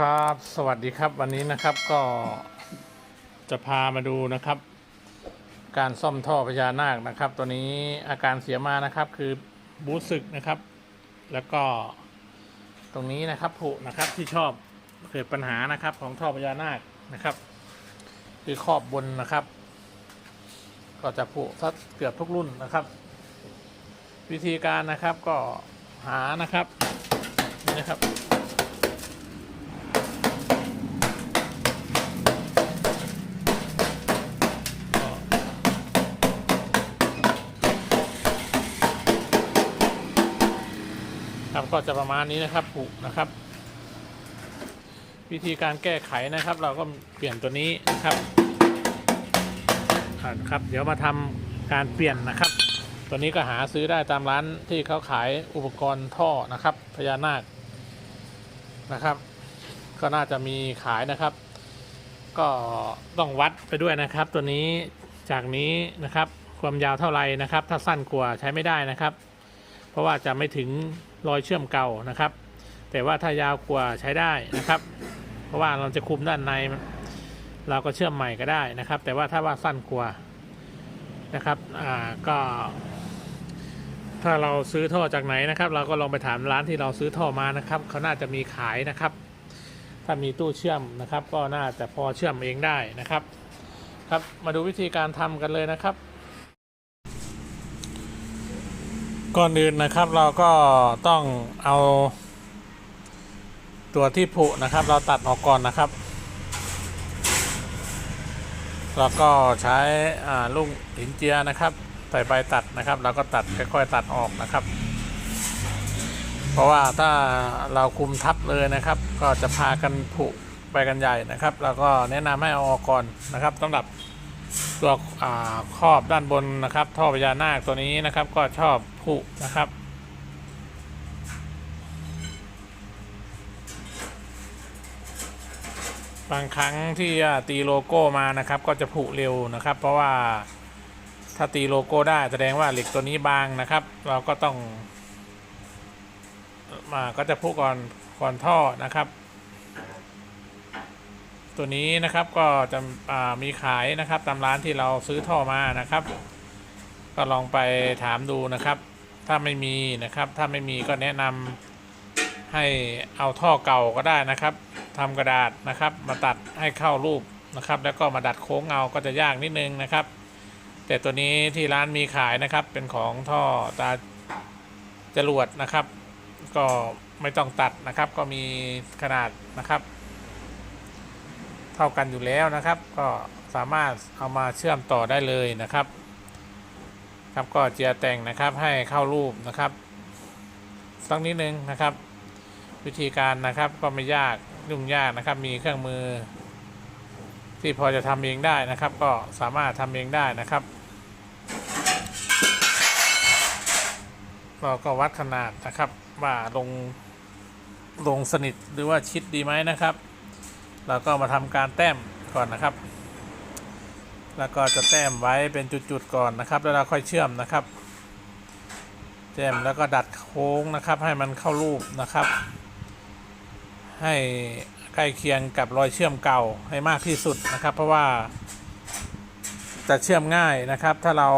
ครับ สวัสดีครับวันนี้นะครับก็จะพามาดูนะครับ การซ่อมท่อพญานาคนะครับ ตัวนี้อาการเสียมานะครับคือบูสึกนะครับ แล้วก็ตรงนี้นะครับผุนะครับที่ชอบเกิดปัญหานะครับของท่อพญานาคนะครับ คือครอบบนนะครับ ก็จะผุสักเกือบทุกรุ่นนะครับ วิธีการนะครับก็หานะครับนี่นะครับ ก็จะประมาณนี้นะครับผูกนะครับ วิธีการแก้ไขนะครับ เราก็เปลี่ยนตัวนี้นะครับครับ เดี๋ยวมาทำการเปลี่ยนนะครับ ตัวนี้ก็หาซื้อได้ตามร้านที่เขาขายอุปกรณ์ท่อนะครับพญานาคนะครับ ก็น่าจะมีขายนะครับ ก็ต้องวัดไปด้วยนะครับ ตัวนี้จากนี้นะครับความยาวเท่าไหร่นะครับ ถ้าสั้นกว่าใช้ไม่ได้นะครับ เพราะว่าจะไม่ถึง รอยเชื่อมเก่านะครับ แต่ว่าถ้ายาวกว่าใช้ได้นะครับ เพราะว่าเราจะคุมด้านใน เราก็เชื่อมใหม่ก็ได้นะครับ แต่ว่าถ้าว่าสั้นกว่านะครับอ่าก็ ถ้าเราซื้อท่อจากไหนนะครับ เราก็ลองไปถามร้านที่เราซื้อท่อมานะครับเขาน่าจะมีขายนะครับ ถ้ามีตู้เชื่อมนะครับ ก็น่าจะพอเชื่อมเองได้นะครับ ครับมาดูวิธีการทำกันเลยนะครับ ก่อนอื่นนะครับเราก็ต้องเอาตัวที่ผุนะครับ เราตัดออกก่อนนะครับ แล้วก็ใช้ลูกหินเจียนะครับใส่ใบตัดนะครับ เราก็ตัดค่อยๆตัดออกนะครับ เพราะว่าถ้าเราคุมทับเลยนะครับ ก็จะพากันผุไปกันใหญ่นะครับ เราก็แนะนำให้เอาออกก่อนนะครับสำหรับ ตัวครอบด้านบนนะครับ ท่อพญานาคตัวนี้นะครับ ก็ชอบผุนะครับ บางครั้งที่ตีโลโก้มานะครับ ก็จะผุเร็วนะครับ เพราะว่าถ้าตีโลโก้ได้แสดงว่าเหล็กตัวนี้บางนะครับ เราก็ต้องมาก็จะผุก่อนก่อนท่อนะครับ ตัวนี้นะครับก็จะมีขายนะครับตามร้านที่เราซื้อท่อมานะครับ ก็ลองไปถามดูนะครับ ถ้าไม่มีนะครับ ถ้าไม่มีก็แนะนำให้เอาท่อเก่าก็ได้นะครับทำกระดาษนะครับ มาตัดให้เข้ารูปนะครับ แล้วก็มาดัดโค้งเอาก็จะยากนิดนึงนะครับ แต่ตัวนี้ที่ร้านมีขายนะครับ เป็นของท่อตาจรวดนะครับ ก็ไม่ต้องตัดนะครับ ก็มีขนาดนะครับ เท่ากันอยู่แล้วนะครับ ก็สามารถเอามาเชื่อมต่อได้เลยนะครับ ครับก็เจียแต่งนะครับให้เข้ารูปนะครับสักนิดนึงนะครับ วิธีการนะครับก็ไม่ยากยุ่งยากนะครับ มีเครื่องมือ ที่พอจะทำเองได้นะครับ ก็สามารถทำเองได้นะครับเราก็วัดขนาดนะครับว่าลงลงสนิทหรือว่าชิดดีไหมนะครับ เราก็มาทำการแต้มก่อนนะครับ แล้วก็จะแต้มไว้เป็นจุดๆก่อนนะครับ แล้วเราค่อยเชื่อมนะครับแต้มแล้วก็ดัดโค้งนะครับ ให้มันเข้ารูปนะครับ ให้ใกล้เคียงกับรอยเชื่อมเก่าให้มากที่สุดนะครับ เพราะว่า จะเชื่อมง่ายนะครับ ถ้าเรา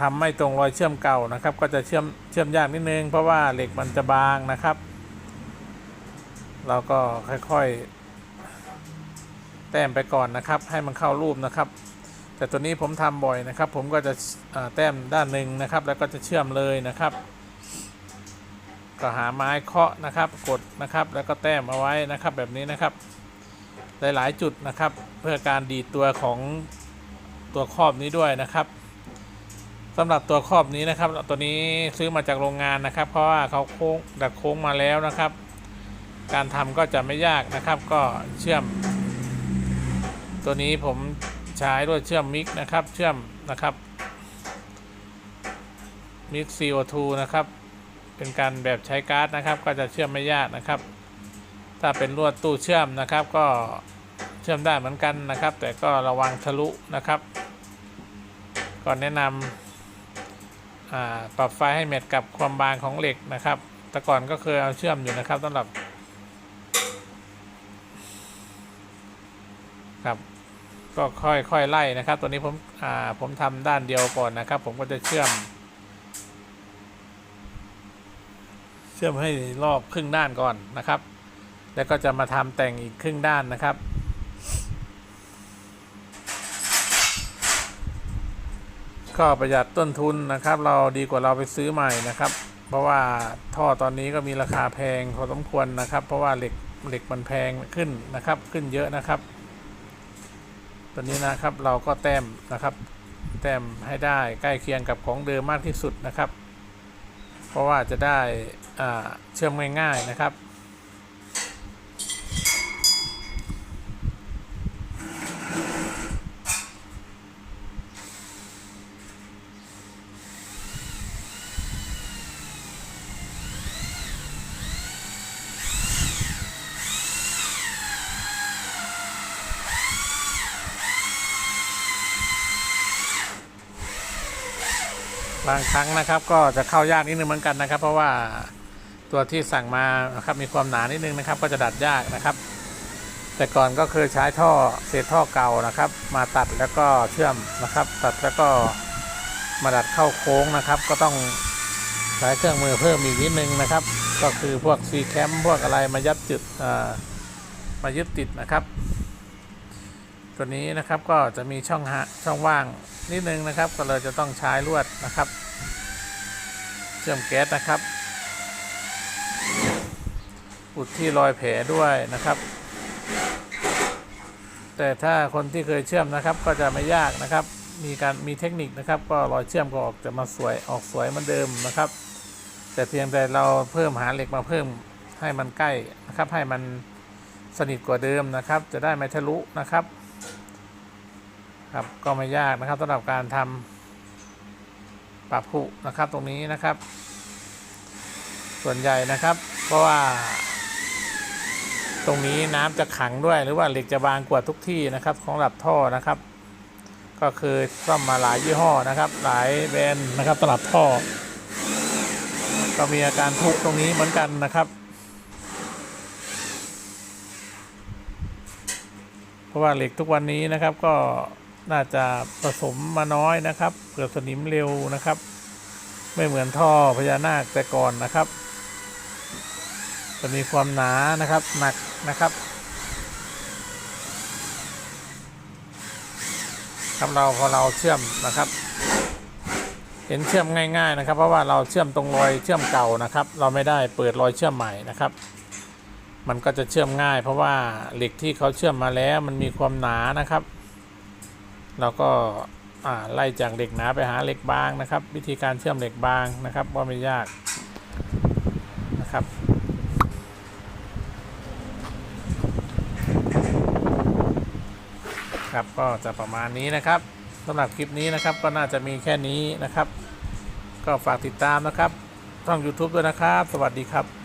ทำไม่ตรงรอยเชื่อมเก่านะครับ ก็จะเชื่อมเชื่อมยากนิดนึง เพราะว่าเหล็กมันจะบางนะครับ เราก็ค่อยๆ แต้มไปก่อนนะครับ ให้มันเข้ารูปนะครับ แต่ตัวนี้ผมทำบ่อยนะครับ ผมก็จะแต้มด้านหนึ่งนะครับ แล้วก็จะเชื่อมเลยนะครับ ก็หาไม้เคาะนะครับ กดนะครับ แล้วก็แต้มเอาไว้นะครับแบบนี้นะครับ หลายๆจุดนะครับ เพื่อการดีดตัวของตัวครอบนี้ด้วยนะครับสำหรับตัวครอบนี้นะครับ ตัวนี้ซื้อมาจากโรงงานนะครับ เพราะว่าเขาโค้งดัดโค้งมาแล้วนะครับ การทำก็จะไม่ยากนะครับ ก็เชื่อม ตัวนี้ผมใช้ด้วยเชื่อมมิกนะครับ เชื่อมนะครับมิก CO2 นะครับ เป็นการแบบใช้การ์ดนะครับ ก็จะเชื่อมไม่ยากนะครับ ถ้าเป็นลวดตู้เชื่อมนะครับ ก็เชื่อมได้เหมือนกันนะครับ แต่ก็ระวังทะลุนะครับ ก่อนแนะนำปรับไฟให้เมทกับความบางของเหล็กนะครับ แต่ก่อนก็เคยเอาเชื่อมอยู่นะครับสำหรับ ครับ ก็ค่อยค่อยไล่นะครับ ตัวนี้ผมอ่าผมทำด้านเดียวก่อนนะครับ ผมก็จะเชื่อม เชื่อมให้รอบครึ่งด้านก่อนนะครับ แล้วก็จะมาทำแต่งอีกครึ่งด้านนะครับก็ประหยัดต้นทุนนะครับ เราดีกว่าเราไปซื้อใหม่นะครับ เพราะว่าท่อตอนนี้ก็มีราคาแพงพอสมควรนะครับ เพราะว่าเหล็กเหล็กมันแพงขึ้นนะครับ ขึ้นเยอะนะครับ ตอนนี้นะครับเราก็แต้มนะครับ แต้มให้ได้ใกล้เคียงกับของเดิมมากที่สุดนะครับ เพราะว่าจะได้เชื่อมง่ายๆนะครับ บางครั้งนะครับก็จะเข้ายากนิดนึงเหมือนกันนะครับ เพราะว่าตัวที่สั่งมานะครับมีความหนานิดนึงนะครับ ก็จะดัดยากนะครับ แต่ก่อนก็คือใช้ท่อเศษท่อเก่านะครับ มาตัดแล้วก็เชื่อมนะครับ ตัดแล้วก็มาดัดเข้าโค้งนะครับ ก็ต้องใช้เครื่องมือเพิ่มอีกนิดนึงนะครับ ก็คือพวกซีแคมพวกอะไรมายัดจุดมายึดติดนะครับ ตัวนี้นะครับก็จะมีช่องหะช่องว่างนิดนึงนะครับ ก็เลยจะต้องใช้ลวดนะครับ เชื่อมแก๊สนะครับ อุดที่รอยแผลด้วยนะครับ แต่ถ้าคนที่เคยเชื่อมนะครับก็จะไม่ยากนะครับ มีการมีเทคนิคนะครับ ก็รอยเชื่อมก็ออกจะมาสวยออกสวยเหมือนเดิมนะครับ แต่เพียงแต่เราเพิ่มหาเหล็กมาเพิ่มให้มันใกล้นะครับให้มันสนิทกว่าเดิมนะครับ จะได้ไม่ทะลุนะครับ ครับก็ไม่ยากนะครับสำหรับการทำปรับผุนะครับตรงนี้นะครับ ส่วนใหญ่นะครับ เพราะว่า ตรงนี้น้ำจะขังด้วยหรือว่าเหล็กจะบางกว่าทุกที่นะครับ ของระดับท่อนะครับ ก็คือซ่อมมาหลายยี่ห้อนะครับ หลายแบรนด์นะครับสำหรับท่อ ก็มีอาการผุกตรงนี้เหมือนกันนะครับเพราะว่าเหล็กทุกวันนี้นะครับก็ น่าจะผสมมาน้อยนะครับเกิดสนิมเร็วนะครับ ไม่เหมือนท่อพญานาคแต่ก่อนนะครับ จะมีความหนานะครับหนักนะครับครับเราพอเราเชื่อมนะครับ เห็นเชื่อมง่าย ๆนะครับ เพราะว่าเราเชื่อมตรงรอยเชื่อมเก่านะครับ เราไม่ได้เปิดรอยเชื่อมใหม่นะครับ มันก็จะเชื่อมง่าย เพราะว่าเหล็กที่เขาเชื่อมมาแล้วมันมีความหนานะครับ เราก็ไล่จากเหล็กหนาไปหาเหล็กบางนะครับ วิธีการเชื่อมเหล็กบางนะครับว่าไม่ยากนะครับครับก็จะประมาณนี้นะครับสำหรับคลิปนี้นะครับก็น่าจะมีแค่นี้นะครับ ก็ฝากติดตามนะครับช่อง YouTube ด้วยนะครับ สวัสดีครับ